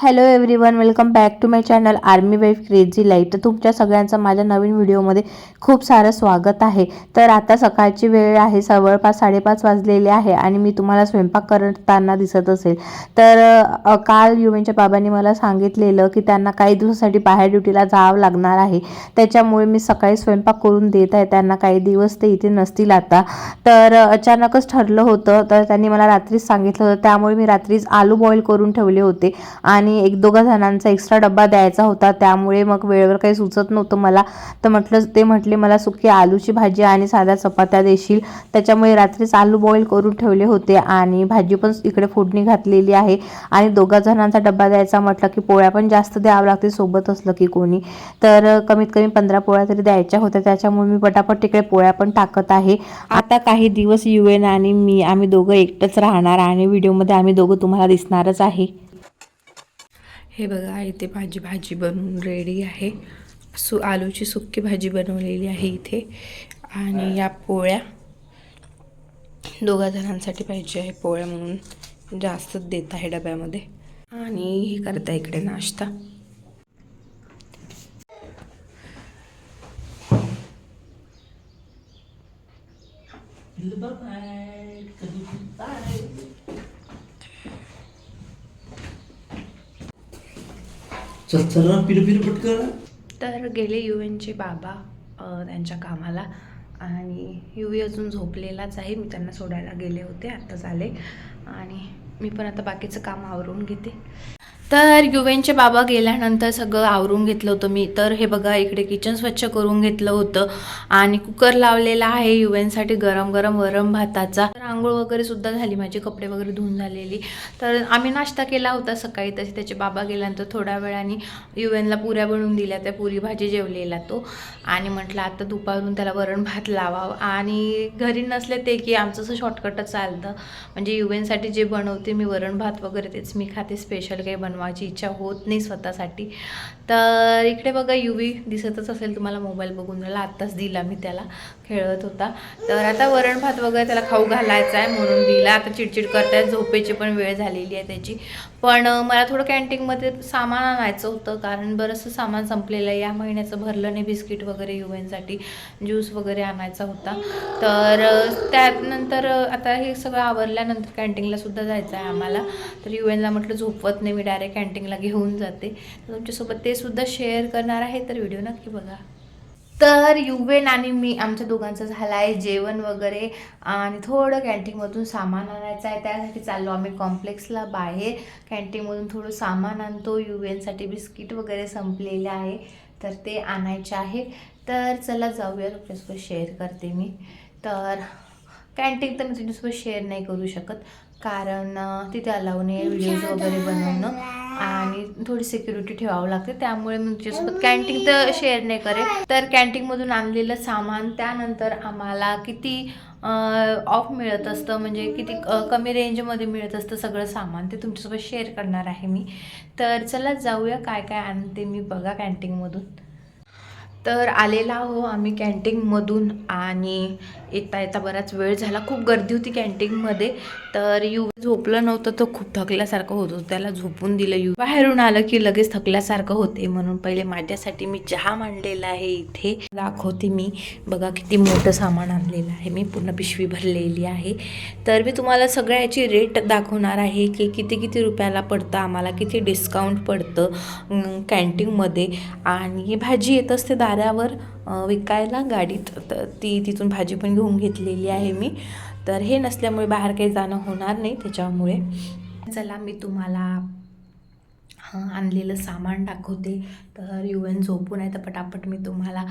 Hello everyone welcome back to my channel army wife crazy light तर तुमच्या सगळ्यांचं माझ्या नवीन व्हिडिओमध्ये खूप सारं स्वागत आहे. तर आता सकाळची वेळ आहे जवळपास साडेपाच वाजलेले आहे आणि मी तुम्हाला स्वयंपाक करताना दिसत असेल. तर काल युवेनच्या बाबांनी मला सांगितलेलं की त्यांना काही दिवसासाठी बाहेर ड्युटीला जावं लागणार आहे. त्याच्यामुळे मी सकाळी स्वयंपाक करून देत आहे. त्यांना काही दिवस ते इथे नसतील आता. तर अचानकच ठरलं होतं. तर त्यांनी मला रात्रीच सांगितलं होतं. त्यामुळे मी रात्रीच आलू बॉईल करून ठेवले होते. आणि आणि एक दोघा जणांचा एक्स्ट्रा डब्बा द्यायचा होता. त्यामुळे मग वेळेवर काही सुचत नव्हतं मला. तर म्हटलं ते म्हटले मला सुकी आलूची भाजी आणि साध्या चपात्या देशील. त्याच्यामुळे रात्रीच आलू बॉईल करून ठेवले होते आणि भाजी पण इकडे फोडणी घातलेली आहे. आणि दोघा जणांचा डब्बा द्यायचा म्हटलं की पोळ्या पण जास्त द्यावं लागते सोबत असलं की कोणी. तर कमीत कमी पंधरा पोळ्या तरी द्यायच्या होत्या. त्याच्यामुळे मी पटापट तिकडे पोळ्या पण टाकत आहे. आता काही दिवस युएन आणि मी आम्ही दोघं एकटंच राहणार आणि व्हिडिओमध्ये आम्ही दोघं तुम्हाला दिसणारच आहे. हे बघा इथे भाजी भाजी बनवून रेडी आहे. सु आलूची सुक्की भाजी बनवलेली आहे इथे. आणि या पोळ्या दोघा जणांसाठी पाहिजे आहे पोळ्या म्हणून. जास्तच देत आहे डब्यामध्ये. आणि हे करता इकडे नाश्ता. बाय चल ना पिरं पटकन. तर गेले यू एनचे बाबा अ, त्यांच्या कामाला. आणि युवी अजून झोपलेलाच आहे. मी त्यांना सोडायला गेले होते. आत्ताच आले. आणि मी पण आता बाकीचं काम आवरून घेते. तर युवेनचे बाबा गेल्यानंतर सगळं आवरून घेतलं होतं. मी तर हे बघा इकडे किचन स्वच्छ करून घेतलं होतं. आणि कुकर लावलेला आहे युवेनसाठी गरम गरम वरम भाताचा. तर आंघोळ वगैरे सुद्धा झाली माझे कपडे वगैरे धुवून झालेली. तर आम्ही नाश्ता केला होता सकाळी तसे त्याचे बाबा गेल्यानंतर थोड्या वेळाने युवेनला पुऱ्या बनवून दिल्या. त्या पुरी भाजी जेवलेला तो. आणि म्हटलं आता दुपारून त्याला वरण भात लावावं. आणि घरी नसले ते की आमचं असं शॉर्टकटच चालतं. म्हणजे युवेनसाठी जे बनवते मी वरण भात वगैरे तेच मी खाते. स्पेशल काही माझी इच्छा होत नाही स्वतःसाठी. तर इकडे बघा युवी दिसतच असेल तुम्हाला मोबाईल बघून. मला आत्ताच दिला मी त्याला खेळत होता. तर आता वरण भात वगैरे त्याला खाऊ घालायचा आहे म्हणून दिला. आता चिडचिड करतायत झोपेची पण वेळ झालेली आहे त्याची. पण मला थोडं कॅन्टीनमध्ये सामान आणायचं होतं कारण बरंचसं सामान संपलेलं आहे. या महिन्याचं भरलं नाही बिस्किट वगैरे युएनसाठी ज्यूस वगैरे आणायचा होता. तर त्यानंतर आता हे सगळं आवरल्यानंतर कॅन्टीनला सुद्धा जायचं आहे आम्हाला. तर युएनला म्हटलं झोपवत नाही मी डायरेक्ट कॅन्टीनला घेऊन जाते. तर तुमच्यासोबत ते सुद्धा शेअर करणार आहे तर व्हिडिओ नक्की बघा. तर युवेन आणि मी आमच्या दोघांचं झालं आहे जेवण वगैरे आणि थोडं कॅन्टीनमधून सामान आणायचं आहे. त्यासाठी चाललो आम्ही कॉम्प्लेक्सला बाहेर. कॅन्टीनमधून थोडं सामान आणतो. युवेनसाठी बिस्किट वगैरे संपलेले आहे तर ते आणायचे आहे. तर चला जाऊया तुमच्यासोबत शेअर करते मी. तर कॅन्टीन तर मी तुमच्यासोबत शेअर नाही करू शकत. कारण तिथे अलाव नाही व्हिडिओज वगैरे बनवणं आणि थोडी सिक्युरिटी ठेवावं लागते. त्यामुळे मी तुझ्यासोबत कॅन्टीन तर शेअर नाही करे तर कॅन्टीनमधून आणलेलं सामान त्यानंतर आम्हाला किती ऑफ मिळत असतं म्हणजे किती कमी रेंजमध्ये मिळत असतं सगळं सामान ते तुमच्यासोबत शेअर करणार आहे मी. तर चला जाऊया काय काय आणते मी बघा कॅन्टीनमधून तर आलेला आहो आम्ही कॅन्टीनमधून आणि येता येता बराच वेळ झाला. खूप गर्दी होती कॅन्टीनमध्ये. तर यू झोपलं नव्हतं तर खूप थकल्यासारखं होत होतं. त्याला झोपून दिलं. यू बाहेरून आलं की लगेच थकल्यासारखं होते म्हणून पहिले माझ्यासाठी मी चहा मांडलेला आहे इथे. दाखवते मी. बघा किती मोठं सामान आणलेलं आहे. मी पूर्ण पिशवी भरलेली आहे. तर मी तुम्हाला सगळ्याची रेट दाखवणार आहे की किती किती रुपयाला पडतं आम्हाला किती डिस्काउंट पडतं कॅन्टीनमध्ये. आणि भाजी येत असते दा चाऱ्यावर विकायला गाडीत. तर ती तिथून भाजी पण घेऊन घेतलेली आहे मी. तर हे नसल्यामुळे बाहेर काही जाणं होणार नाही त्याच्यामुळे. चला मी तुम्हाला आणलेलं सामान दाखवते. तर युएन झोपून आहे तर पटापट मी तुम्हाला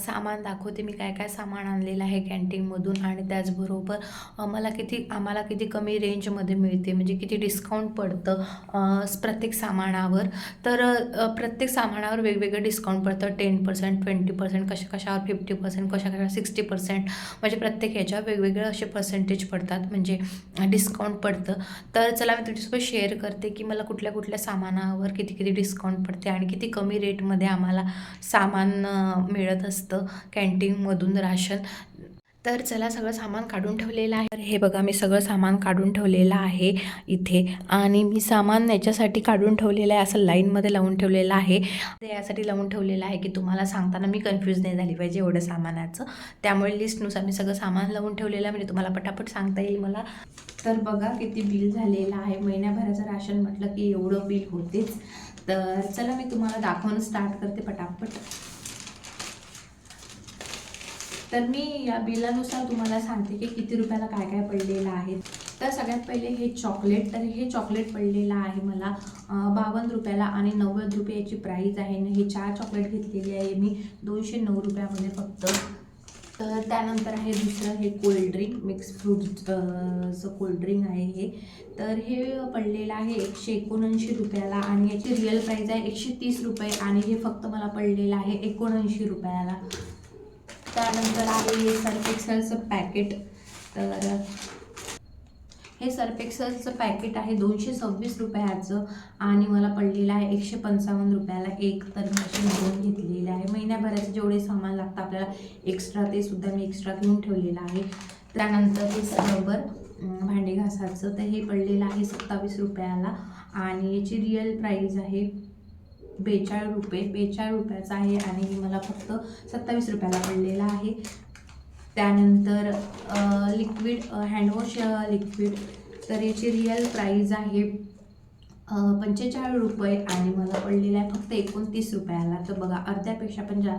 सामान दाखवते. मी काय काय सामान आणलेलं आहे कॅन्टीनमधून आणि त्याचबरोबर मला किती आम्हाला किती कमी रेंजमध्ये मिळते म्हणजे किती डिस्काउंट पडतं प्रत्येक सामानावर. तर प्रत्येक सामानावर वेगवेगळं डिस्काउंट पडतं. टेन पर्सेंट ट्वेंटी पर्सेंट कशा कशावर फिफ्टी पर्सेंट कशा कशावर सिक्स्टी पर्सेंट म्हणजे प्रत्येक ह्याच्यावर वेगवेगळे असे पर्सेंटेज पडतात म्हणजे डिस्काउंट पडतं. तर चला मी तुझ्यासोबत शेअर करते की मला कुठल्या कुठल्या सामाना सामानावर किती किती डिस्काउंट पडते आणि किती कमी रेटमध्ये आम्हाला सामान मिळत असतं. कॅन्टीनमधून राशन. तर चला सगळं सामान काढून ठेवलेलं आहे. तर हे बघा मी सगळं सामान काढून ठेवलेलं आहे इथे. आणि मी सामान याच्यासाठी काढून ठेवलेलं आहे असं लाईनमध्ये लावून ठेवलेलं आहे. ते यासाठी लावून ठेवलेलं आहे की तुम्हाला सांगताना मी कन्फ्यूज नाही झाली पाहिजे एवढं सामानाचं. त्यामुळे लिस्टनुसार मी सगळं सामान लावून ठेवलेलं आहे. म्हणजे तुम्हाला पटापट सांगता येईल मला. तर बघा किती बिल झालेलं आहे. महिन्याभराचं राशन म्हटलं की एवढं बिल होतेच. तर चला मी तुम्हाला दाखवणं स्टार्ट करते पटापट. तर मी या बिलानुसार तुम्हाला सांगते की किती रुपयाला काय काय पडलेलं आहे. तर सगळ्यात पहिले हे चॉकलेट तर हे चॉकलेट पडलेलं आहे मला बावन्न रुपयाला आणि नव्वद रुपयाची प्राईज आहे. हे चार चॉकलेट घेतलेली आहे मी दोनशे नऊ रुपयामध्ये फक्त. तर त्यानंतर आहे दुसरं हे कोल्ड्रिंक मिक्स फ्रूटचं कोल्ड्रिंक आहे हे. तर हे पडलेलं आहे एकशे एकोणऐंशी रुपयाला आणि याची रिअल प्राईज आहे एकशे तीस रुपये आणि हे फक्त मला पडलेलं आहे एकोणऐंशी रुपयाला. त्यानंतर आहे हे सर्फ एक्सेलचं पॅकेट. तर हे सर्फ एक्सेलचं पॅकेट आहे दोनशे सव्वीस रुपयाचं आणि मला पडलेलं आहे एकशे पंचावन्न रुपयाला. एक तर मी असे दोन आहे. महिन्याभराचे जेवढे सामान लागतं आपल्याला एक्स्ट्रा ते सुद्धा मी एक्स्ट्रा घेऊन ठेवलेलं आहे. त्यानंतर हे रबर भांडे घासाचं तर हे पडलेलं आहे सत्तावीस रुपयाला आणि याची रिअल प्राईज आहे बेचाळीस रुपये बेचाळीस रुपयाचा आहे आणि मला फक्त सत्तावीस रुपयाला पडलेला आहे. त्यानंतर लिक्विड हँडवॉश लिक्विड तर याची रिअल प्राईज आहे पंचेचाळीस रुपये आणि मला पडलेला आहे फक्त एकोणतीस रुपयाला. तर बघा अर्ध्यापेक्षा पण जा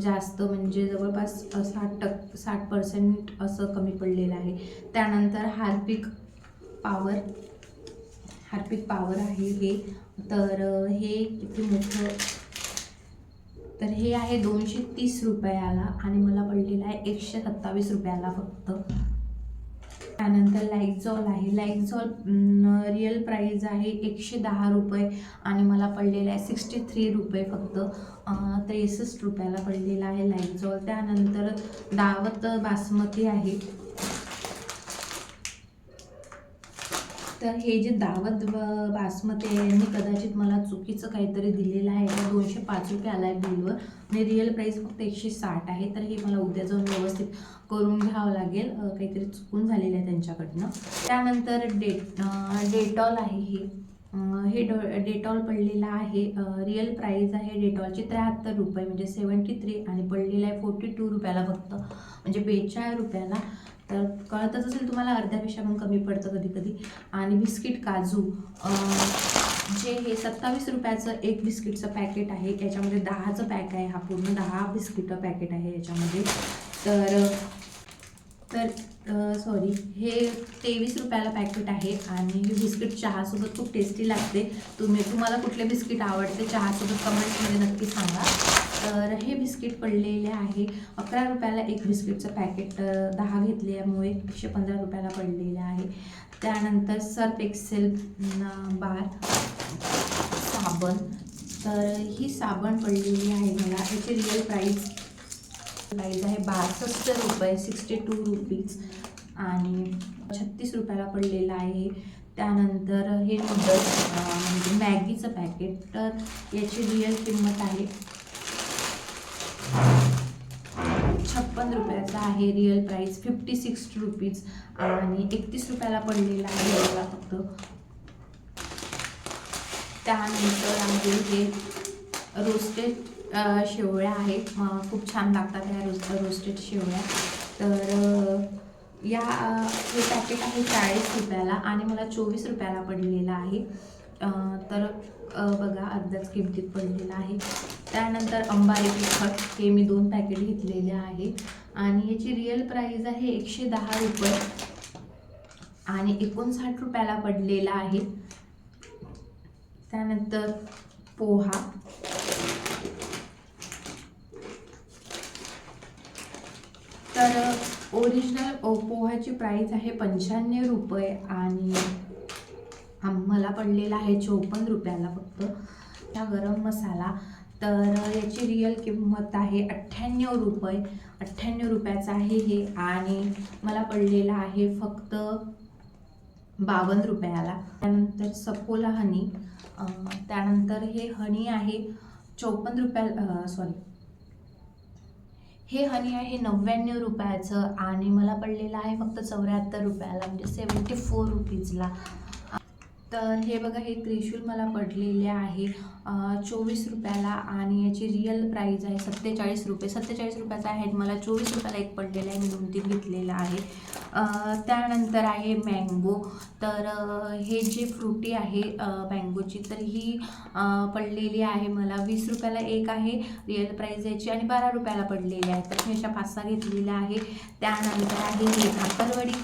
जास्त म्हणजे जवळपास साठ टक साठ पर्सेंट असं कमी पडलेलं आहे. त्यानंतर हार्पिक पावर हार्पिक पावर आहे हे. तर हे किती मोठं तर हे आहे दोनशे तीस रुपयाला आणि मला पडलेलं आहे एकशे सत्तावीस रुपयाला फक्त. त्यानंतर लाईकझॉल आहे. लाईकझॉल रिअल प्राईज आहे एकशे दहा रुपये आणि मला पडलेलं आहे सिक्स्टी थ्री रुपये फक्त. त्रेसष्ट रुपयाला पडलेला आहे लाईकझॉल त्यानंतर दावत बासमती आहे. तर हे जे दावत ब- बासमती आहे यांनी कदाचित मला चुकीचं काहीतरी दिलेलं आहे. तर दोनशे पाच रुपये आला आहे बिलवर. आणि रिअल प्राईस फक्त एकशे साठ आहे. तर हे मला उद्या जाऊन व्यवस्थित करून घ्यावं लागेल. काहीतरी चुकून झालेलं आहे त्यांच्याकडनं. त्यानंतर डेट डेटॉल आहे हे. हे डो डेटॉल पडलेलं आहे. रिअल प्राईज आहे डेटॉलची त्र्याहत्तर रुपये. म्हणजे सेवन्टी थ्री आणि पडलेलं आहे फोर्टी टू रुपयाला फक्त. म्हणजे बेचाळीस रुपयाला. तर कळतच असेल तुम्हाला अर्ध्यापेक्षा पण कमी पडतं कधी कधी. आणि बिस्किट काजू जे हे सत्तावीस रुपयाचं एक बिस्किटचं पॅकेट आहे याच्यामध्ये दहाचं पॅक आहे हा पूर्ण दहा बिस्किटं पॅकेट आहे याच्यामध्ये. तर तर सॉरी हे तेवीस रुपयाला पॅकेट आहे आणि हे बिस्किट चहासोबत खूप टेस्टी लागते. तुम्ही तुम्हाला कुठले बिस्किट आवडते चहासोबत कमेंट्समध्ये नक्की सांगा. तर हे बिस्किट पडलेले आहे. अकरा रुपयाला एक बिस्किटचं पॅकेट दहा घेतल्यामुळे एकशे पंधरा रुपयाला पडलेलं आहे. त्यानंतर सर्फ एक्सेल बार साबण. तर ही साबण पडलेली आहे मला. याची रिअल प्राईस प्राईज आहे बासष्ट रुपये सिक्स्टी टू रुपीज. आणि छत्तीस रुपयाला पडलेलं आहे. त्यानंतर हे नूडल्स म्हणजे मॅगीचं पॅकेट तर याची रिअल किंमत आहे छप्पन रुपयाचा आहे real price fifty six rupees आणि एकतीस रुपयाला पडलेला आहे याला फक्त. त्यानंतर आहे हे रोस्टेड शेवळ्या आहेत. खूप छान लागतात ह्या रोस्ट रोस्टेड शेवळ्या तर या हे पॅकेट आहे चाळीस रुपयाला आणि मला चोवीस रुपयाला पडलेलं आहे. तर बघा अर्ध्याच किमतीत पडलेलं आहे. त्यानंतर अंबारी तिखट हे मी दोन पॅकेट घेतलेले आहे. आणि याची रिअल प्राईज आहे एकशे दहा रुपये. आणि एकोणसाठ रुपयाला पडलेला आहे. त्यानंतर पोहा. तर ओरिजिनल पोह्याची प्राईस आहे पंच्याण्णव रुपये आणि आम्हाला पडलेला आहे चोपन्न रुपयाला फक्त. हा गरम मसाला. तर याची रिअल किंमत आहे अठ्ठ्याण्णव रुपये. अठ्ठ्याण्णव रुपयाचं आहे हे आणि मला पडलेला आहे फक्त बावन्न रुपयाला. त्यानंतर सफोला हनी त्यानंतर हे हनी आहे चोपन्न रुपया सॉरी हे हनी आहे हे नव्याण्णव रुपयाचं आणि मला पडलेलं आहे फक्त चौऱ्याहत्तर रुपयाला म्हणजे सेवन्टी फोर रुपीजला तर हे बघा हे त्रिशूल मला पडलेले आहे. चोवीस रुपयाला आणि याची रिअल प्राईज आहे सत्तेचाळीस रुपये. सत्तेचाळीस रुपयाचा आहे मला चोवीस रुपयाला एक पडलेला आहे. मी दोन तीन घेतलेलं आहे. त्यानंतर आहे मँगो तर हे जे फ्रुटी आहे मँगोची तर ही पडलेली आहे मला वीस रुपयाला एक आहे. रिअल प्राईज याची आणि बारा रुपयाला पडलेली आहे. तर मी अशा पाच सहा घेतलेल्या आहे. त्यानंतर आहे हे भाकरवडी.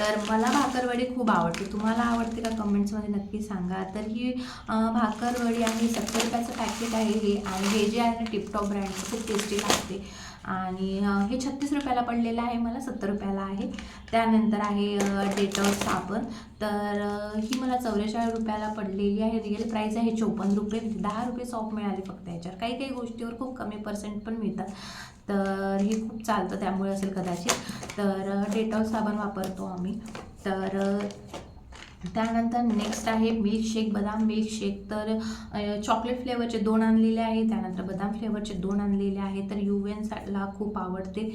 तर मला भाकरवडी खूप आवडते. तुम्हाला आवडते का कमेंट्समध्ये नक्की सांगा. तर ही भाकरवडी आहे सत्तर रुपयाचं पॅकेट आहे हे आणि हे जे आहे ना टिपटॉप ब्रँडचं खूप टेस्टी लागते. आणि हे छत्तीस रुपयाला पडलेलं आहे. मला सत्तर रुपयाला आहे. त्यानंतर आहे डेटॉल साबण. तर ही मला चौवेचाळीस रुपयाला पडलेली आहे. रिअल प्राईस आहे चोपन्न रुपये. दहा रुपये सॉप मिळाले फक्त याच्यावर. काही काही गोष्टीवर खूप कमी पर्सेंट पण मिळतात. तर हे खूप चालतं त्यामुळे असेल कदाचित. तर डेटॉल साबण वापरतो आम्ही. तर त्यानंतर नेक्स्ट आहे मिल्कशेक बदाम मिल्कशेक तर चॉकलेट फ्लेवरचे दोन आणलेले आहे त्यानंतर बदाम फ्लेवरचे दोन आणलेले आहे तर यू खूप आवडते.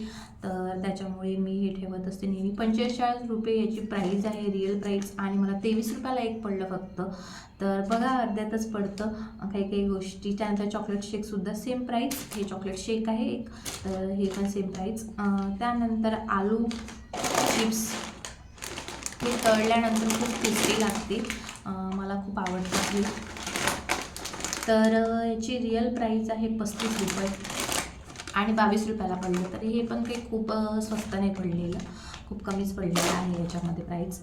तर त्याच्यामुळे मी हे ठेवत असते नेहमी. पंचेचाळीस रुपये याची प्राईज आहे रिअल प्राईज आणि मला तेवीस रुपयाला एक पडलं फक्त. तर बघा अर्ध्यातच पडतं. काही काही गोष्टी. त्यानंतर चॉकलेट शेकसुद्धा सेम प्राईज हे चॉकलेट शेक आहे एक. तर हे पण सेम प्राईज त्यानंतर आलू चिप्स हे तळल्यानंतर खूप टेस्टी लागते मला खूप आवडते हे. तर याची रिअल प्राईस आहे पस्तीस रुपये. आणि बावीस रुपयाला पडलं. तर हे पण काही खूप स्वस्त नाही पडलेलं. खूप कमीच पडलेलं आहे याच्यामध्ये प्राईस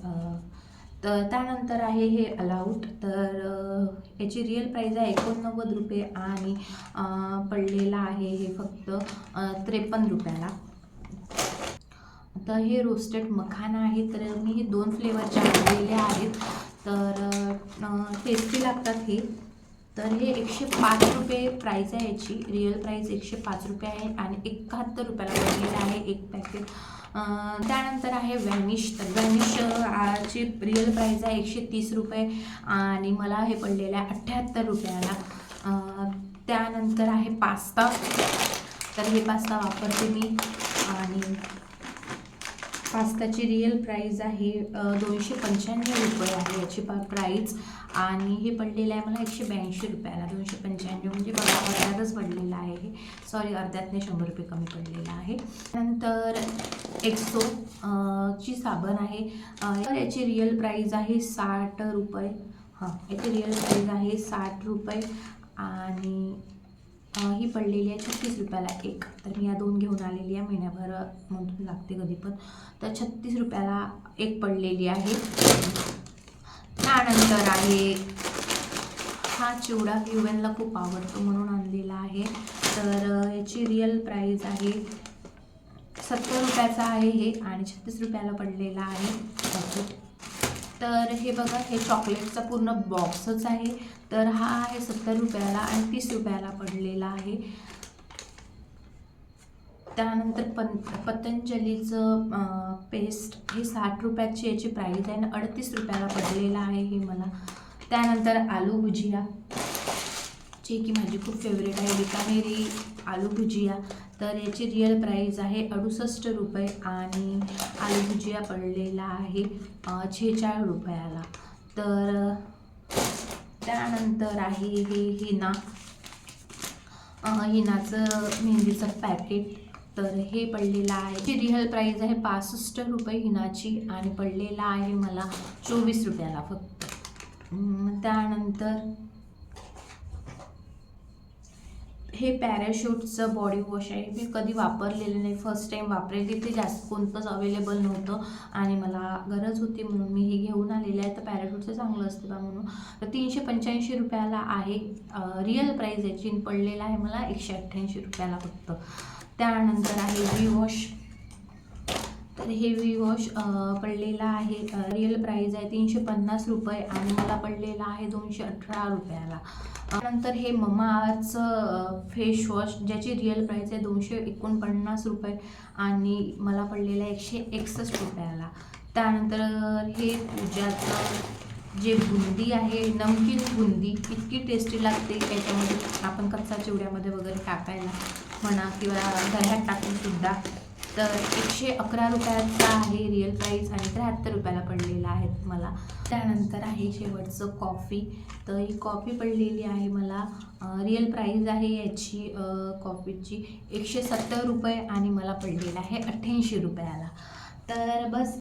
तर त्यानंतर आहे हे अलाउट तर याची रिअल प्राईज आहे एकोणनव्वद रुपये आणि पडलेला पडलेलं आहे हे फक्त त्रेपन्न रुपयाला. तर हे रोस्टेड मखाना आहे तर मी हे दोन फ्लेवरचे आणलेले आहेत. तर टेस्टी लागतात हे. तर हे एकशे पाच रुपये प्राईज आहे याची. रिअल प्राईज एकशे पाच रुपये आहे आणि एकाहत्तर रुपयाला पडलेलं आहे एक पॅकेट त्यानंतर आहे व्हॅनिश तर वॅनिश ची रिअल प्राईज आहे एकशे तीस रुपये आणि मला हे पडलेलं आहे अठ्ठ्याहत्तर रुपयाला. त्यानंतर आहे पास्ता. तर हे पास्ता वापरते मी आणि पास्ताची रिअल प्राईज आहे दोनशे पंच्याण्णव रुपये आहे याची पा प्राईज आणि हे पडलेलं आहे मला एकशे ब्याऐंशी रुपयाला दोनशे पंच्याण्णव म्हणजे बघा अर्ध्यातच पडलेलं आहे. हे सॉरी अर्ध्यातने शंभर रुपये कमी पडलेलं आहे. नंतर एक्सो ची साबण आहे. तर याची रिअल प्राईज आहे साठ रुपये. हां याची रिअल प्राईज आहे साठ रुपये. आणि ही पडलेली आहे छत्तीस रुपयाला एक. तर मी या दोन घेऊन आलेली आहे. महिन्याभर मधून लागते कधी पण. तर छत्तीस रुपयाला एक पडलेली आहे. त्यानंतर आहे हा चिवडा युएनला खूप आवडतो म्हणून आणलेला आहे. तर याची रिअल प्राईज आहे सत्तर रुपयाचा आहे हे आणि छत्तीस रुपयाला पडलेला आहे. पॅकेट तर हे बघा हे चॉकलेटचा पूर्ण बॉक्सच आहे. तर हा आहे सत्तर रुपयाला आणि तीस रुपयाला पडलेला आहे. त्यानंतर पन पतंजलीचं पेस्ट हे साठ रुपयाची याची प्राईज आहे आणि अडतीस रुपयाला पडलेलं आहे हे मला. त्यानंतर आलू भुजिया. जे की माझी खूप फेवरेट आहे. बिकानेरी आलू भुजिया. तर याची रिअल प्राईज आहे अडुसष्ट रुपये आणि आलू भुजिया पडलेला आहे छेचाळ रुपयाला. तर त्यानंतर आहे हे हिना. हिनाचं मेहंदीचं पॅकेट तर हे पडलेलं आहे. जी रिअल प्राईज आहे पासष्ट रुपये हिनाची आणि पडलेला आहे मला चोवीस रुपयाला फक्त. त्यानंतर हे पॅराशूटचं बॉडी वॉश आहे. मी कधी वापरलेलं नाही. फर्स्ट टाईम वापरेल. तिथे जास्त कोणतंच अवेलेबल नव्हतं आणि मला गरज होती म्हणून मी हे घेऊन आलेलं आहे. तर पॅराशूटचं चांगलं असतं बा म्हणून. तर तीनशे पंच्याऐंशी रुपयाला आहे. रिअल प्राईज याची आणि पडलेला आहे मला एकशे अठ्ठ्याऐंशी रुपयाला फक्त. त्यानंतर आहे वी वॉश तर हे वी वॉश पडलेला आहे. रिअल प्राईज आहे तीनशे पन्नास रुपये आणि मला पडलेला आहे दोनशे अठरा रुपयाला. नंतर हे ममाआर्थचं फेस वॉश ज्याची रिअल प्राईज आहे दोनशे एकोणपन्नास रुपये आणि मला पडलेला एकशे एकसष्ट रुपयाला. त्यानंतर हे पूजाचं जे बुंदी आहे नमकीन बुंदी इतकी टेस्टी लागते. त्याच्यामध्ये आपण कच्चा चिवड्यामध्ये वगैरे टाकायला म्हणा किंवा दह्यात टाकून सुद्धा तर एकशे अकरा रुपयाचा आहे रिअल प्राईस आणि त्र्याहत्तर रुपयाला पडलेला आहे मला. त्यानंतर आहे शेवटचं कॉफी तर ही कॉफी पडलेली आहे मला. रिअल प्राईज आहे याची. कॉफीची एकशे सत्तर रुपये आणि मला पडलेलं आहे अठ्ठ्याऐंशी रुपयाला. तर बस.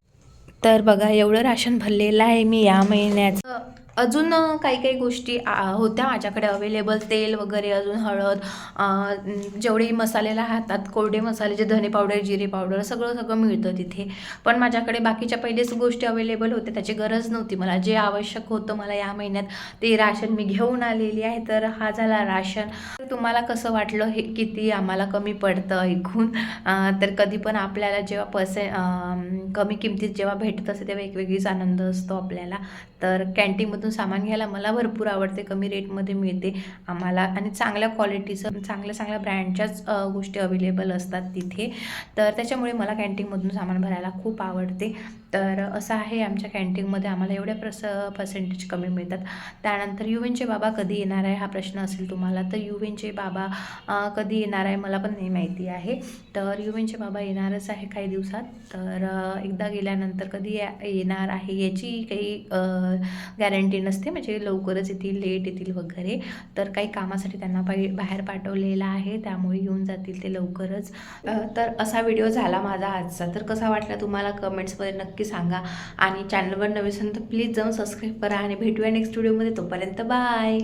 तर बघा एवढं राशन भरलेलं आहे मी या महिन्याचं. अजून काही काही गोष्टी आ, होत्या माझ्याकडे अवेलेबल तेल वगैरे अजून हळद जेवढे मसाले राहतात कोरडे मसाले जे धने पावडर जिरे पावडर सगळं सगळं मिळतं तिथे. पण माझ्याकडे बाकीच्या पहिलेच गोष्टी अवेलेबल होत्या त्याची गरज नव्हती. मला जे आवश्यक होतं मला या महिन्यात ते राशन मी घेऊन आलेली आहे. तर हा झाला राशन. तुम्हाला कसं वाटलं? हे किती आम्हाला कमी पडतं ऐकून? तर कधी पण आपल्याला जेव्हा पैसे कमी किमतीत जेव्हा भेटत असते तेव्हा एक वेगळीच आनंद असतो आपल्याला. तर दुकानातून सामान घ्यायला मला भरपूर आवडते कमी रेटमध्ये मिळते. आम्हाला आणि चांगल्या क्वालिटीचं चांगल्या चांगल्या ब्रँडच्याच गोष्टी अवेलेबल असतात तिथे. तर त्याच्यामुळे मला कॅन्टीनमधून सामान भरायला खूप आवडते. तर असं आहे आमच्या कॅन्टीनमध्ये आम्हाला एवढ्या प्रस पर्सेंटेज कमी मिळतात. त्यानंतर युवेनचे बाबा कधी येणार आहे हा प्रश्न असेल तुम्हाला तर युवेनचे बाबा कधी येणार आहे मला पण नाही माहिती आहे. तर युवेनचे बाबा येणारच आहे काही दिवसात. तर एकदा गेल्यानंतर कधी येणार आहे याची काही गॅरंटी नसते म्हणजे लवकरच येतील लेट येतील वगैरे. तर काही कामासाठी त्यांना पाहि बाहेर पाठवलेलं आहे त्यामुळे येऊन जातील ते लवकरच. तर असा व्हिडिओ झाला माझा आजचा. तर कसा वाटला तुम्हाला कमेंट्समध्ये नक्की नक्की सांगा. आणि चॅनलवर नवीन असेल तर प्लीज जाऊन सबस्क्राईब करा आणि भेटूया नेक्स्ट व्हिडिओमध्ये तोपर्यंत बाय